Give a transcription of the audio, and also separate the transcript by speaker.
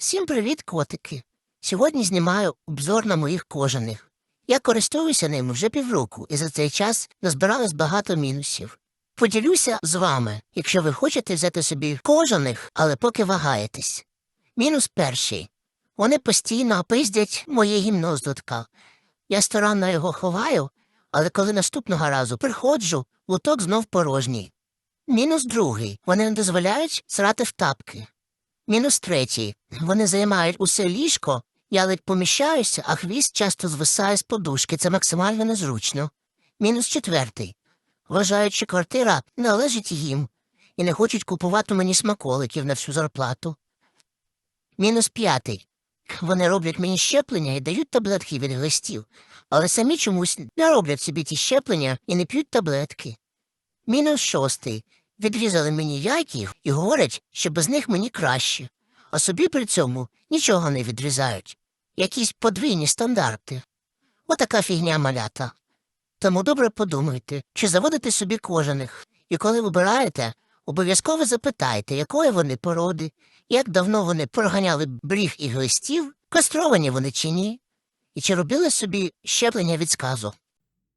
Speaker 1: Всім привіт, котики! Сьогодні знімаю обзор на моїх кожаних. Я користуюся ними вже півроку, і за цей час назбиралось багато мінусів. Поділюся з вами, якщо ви хочете взяти собі кожаних, але поки вагаєтесь. Мінус перший. Вони постійно пиздять моє гімно з лотка. Я старанно його ховаю, але коли наступного разу приходжу, лоток знов порожній. Мінус другий. Вони не дозволяють срати в тапки. Мінус третій. Вони займають усе ліжко, я ледь поміщаюся, а хвіст часто звисає з подушки. Це максимально незручно. Мінус четвертий. Вважають, що квартира належить їм і не хочуть купувати мені смаколиків на всю зарплату. Мінус п'ятий. Вони роблять мені щеплення і дають таблетки від глистів, але самі чомусь не роблять собі ті щеплення і не п'ють таблетки. Мінус шостий. Відрізали мені яйки і говорять, що без них мені краще, а собі при цьому нічого не відрізають. Якісь подвійні стандарти. Отака фігня малята. Тому добре подумайте, чи заводите собі кожаних, і коли вибираєте, обов'язково запитайте, якої вони породи, як давно вони проганяли бріг і глистів, кастровані вони чи ні, і чи робили собі щеплення від сказу.